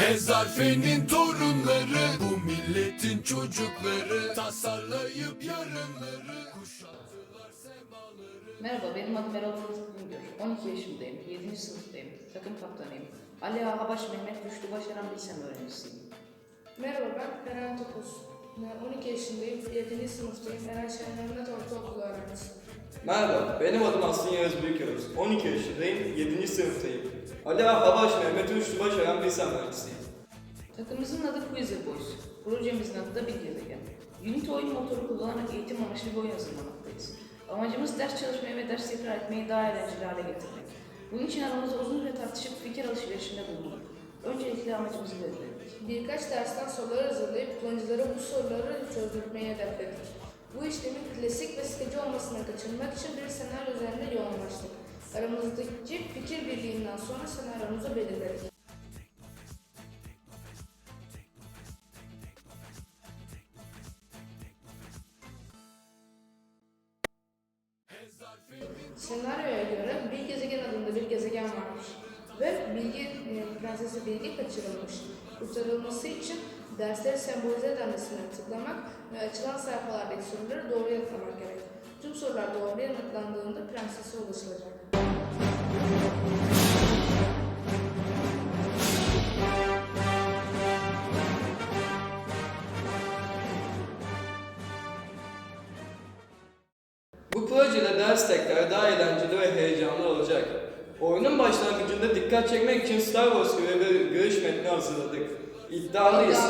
Hezarfenin torunları Bu milletin çocukları Tasarlayıp yarınları Kuşattılar semaları Merhaba, benim adım Erol Güngör. 12 yaşındayım, 7. sınıftayım. Takım kaptanıyım. Ali Ağabaş Mehmet Rüştü Başaran Bilsem öğrencisiyim. Merhaba ben Eren Topuz. Ben 12 yaşındayım, 7. sınıftayım. Eren Şenlenmet Ortaokulu öğrencisiyim. Merhaba, benim adım Aslı Yağız Büyüköz. 12 yaşındayım, 7. sınıftayım. Ali Ağa Habaş Mehmet Üçlü Başaran Bilsem Mühendisiyim. Takımımızın adı Quizy Boys. Projemizin adı da Bilgi Gezegen. Unity oyun motoru kullanarak eğitim amaçlı bir oyun hazırlamaktayız. Amacımız ders çalışmayı ve ders tekrar etmeyi daha eğlenceli hale getirmek. Bunun için aramızda uzun süre tartışıp fikir alışverişinde bulunduk. Öncelikle amacımızı belirledik. Birkaç dersten sorular hazırlayıp kullanıcılara bu soruları çözdürtmeyi hedefledik. Bu işlemin klasik ve sıkıcı olmasını kaçırmak için bir senaryo üzerinde. Aramızdaki fikir birliğinden sonra senaryomuzu belirledik. Senaryoya göre bir gezegen adında bir gezegen varmış ve bilgi e, prensesi bilgi kaçırılmış. Kurtarılması için dersleri sembolize eden resimlere tıklamak ve açılan sayfalardaki soruları doğru yanıtlamak gerek. Tüm sorular doğru yanıtlandığında prensese ulaşılacak. Bu projede ders tekrar daha eğlenceli ve heyecanlı olacak. Oyunun başlangıcında dikkat çekmek için Star Wars gibi bir görüş metni hazırladık. İddialıyız.